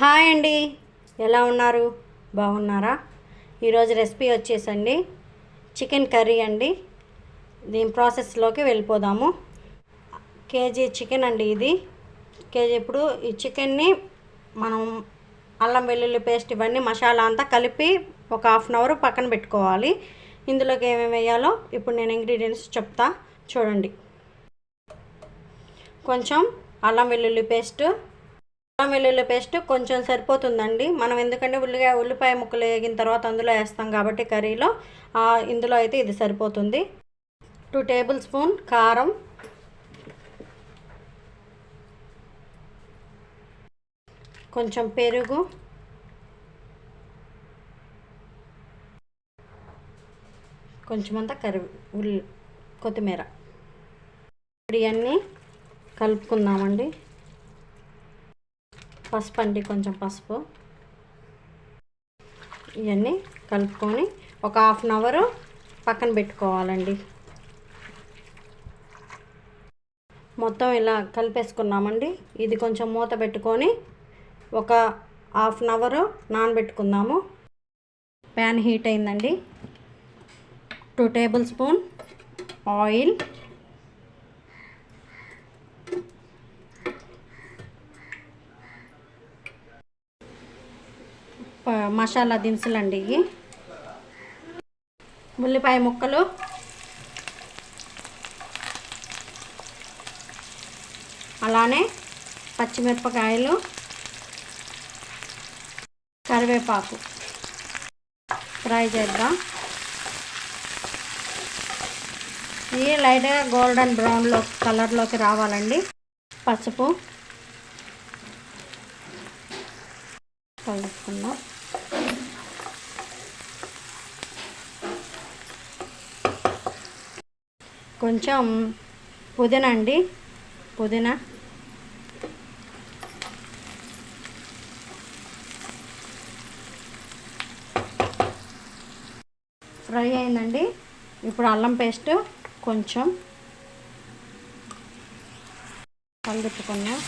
Hi అండి. ఎలా ఉన్నారు? బాగున్నారా? ఈరోజు రెసిపీ వచ్చేసండి. చికెన్ కర్రీ అండి. దీని ప్రాసెస్లోకి వెళ్ళిపోదాము. కేజీ చికెన్ అండి ఇది. కేజీ ఇప్పుడు ఈ చికెన్ని మనం అల్లం వెల్లుల్లి పేస్ట్ ఇవన్నీ మసాలా అంతా కలిపి ఒక హాఫ్ అన్ అవర్ పక్కన పెట్టుకోవాలి. ఇందులోకి ఏమేమి వేయాలో ఇప్పుడు నేను ఇంగ్రీడియంట్స్ చెప్తా. చూడండి. కొంచెం అల్లం వెల్లుల్లి పేస్ట్ వెల్లుల్లి పేస్ట్ కొంచెం సరిపోతుందండి. మనం ఎందుకంటే ఉల్లిగా ఉల్లిపాయ ముక్కలు వేగిన తర్వాత అందులో వేస్తాం కాబట్టి కర్రీలో ఇందులో అయితే ఇది సరిపోతుంది. టూ టేబుల్ స్పూన్ కారం. కొంచెం పెరుగు. కొంచెం అంతా కరి ఉల్లి కొత్తిమీర. ఇప్పుడు ఇవన్నీ కలుపుకుందామండి. పసుపు అండి కొంచెం పసుపు. ఇవన్నీ కలుపుకొని ఒక హాఫ్ అన్ అవర్ పక్కన పెట్టుకోవాలండి. మొత్తం ఇలా కలిపేసుకున్నామండి. ఇది కొంచెం మూత పెట్టుకొని ఒక హాఫ్ అన్ అవర్ నానబెట్టుకుందాము. ప్యాన్ హీట్ అయిందండి. Two tablespoon oil. Masala masala దినుసులండి ఇవి. ఉల్లిపాయ ముక్కలు. అలానే పచ్చిమిరపకాయలు. కరివేపాకు. ఫ్రై చేద్దాం. ఇవి లైట్గా గోల్డెన్ బ్రౌన్లో కలర్లోకి రావాలండి. పసుపు. కలుపుకుందాం. కొంచెం పుదీనా అండి పుదీనా. ఫ్రై అయిందండి. ఇప్పుడు అల్లం పేస్ట్ కొంచెం కలుపుకున్నాం.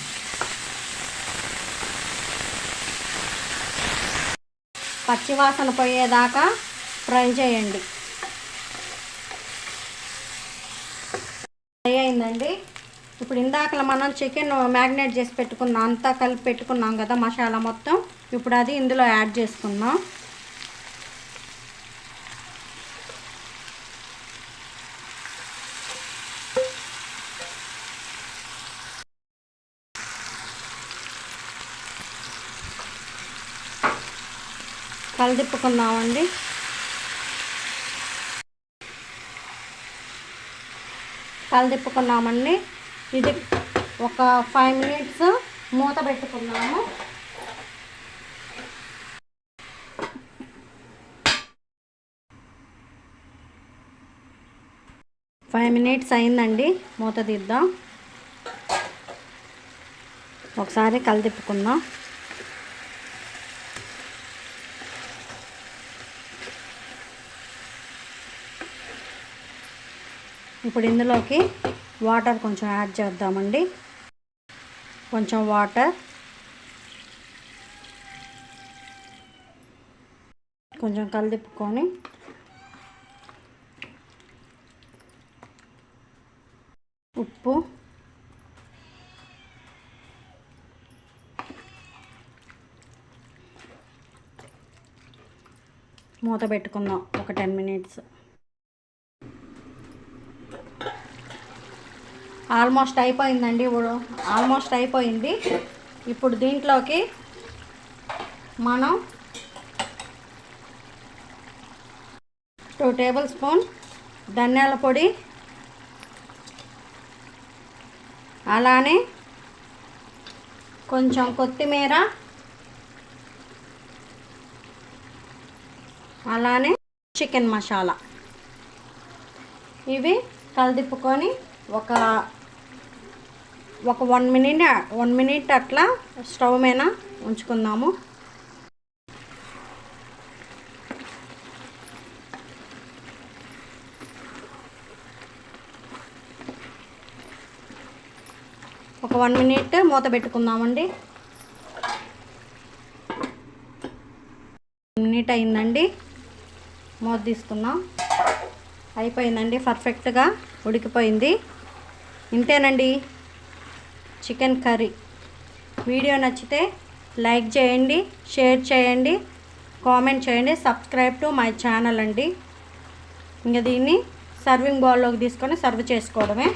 పచ్చివాసన పోయేదాకా ఫ్రై చేయండి. ఫ్రై అయిందండి ఇప్పుడు ఇందాక మనం చికెన్ మ్యాగ్నేట్ చేసి పెట్టుకున్నాం అంతా కలిపి పెట్టుకున్నాం కదా మసాలా మొత్తం. ఇప్పుడు అది ఇందులో యాడ్ చేసుకుందాం. కలిదిప్పుకుందామండి కలిదిప్పుకున్నామండి ఇది ఒక ఫైవ్ మినిట్స్ మూత పెట్టుకున్నాము. ఫైవ్ మినిట్స్ అయిందండి. మూత తీద్దాం. ఒకసారి కలిదిప్పుకుందాం ఇప్పుడు ఇందులోకి వాటర్ కొంచెం యాడ్ చేద్దామండి. కొంచెం వాటర్. కొంచెం కలిదిప్పుకొని. ఉప్పు. మూత పెట్టుకుందాం ఒక టెన్ మినిట్స్. ఆల్మోస్ట్ అయిపోయిందండి. ఆల్మోస్ట్ అయిపోయింది. ఇప్పుడు దీంట్లోకి మనం టూ టేబుల్ స్పూన్ ధనియాల పొడి అలానే కొంచెం కొత్తిమీర అలానే చికెన్ మసాలా. ఇవి కలిదిప్పుకొని ఒక ఒక వన్ మినిట్ వన్ మినిట్ అట్లా స్టవ్ మీద ఉంచుకుందాము. ఒక వన్ మినిట్ మూత పెట్టుకుందామండి. మినిట్ అయిందండి. మూత తీసుకుందాం. అయిపోయిందండి పర్ఫెక్ట్గా ఉడికిపోయింది. ఇంతేనండి. Chicken curry. వీడియో నచ్చితే లైక్ చేయండి షేర్ చేయండి కామెంట్ చేయండి సబ్స్క్రైబ్ టు మై ఛానల్ అండి. ఇంకా దీన్ని సర్వింగ్ బౌల్లోకి తీసుకొని సర్వ్ చేసుకోవడమే.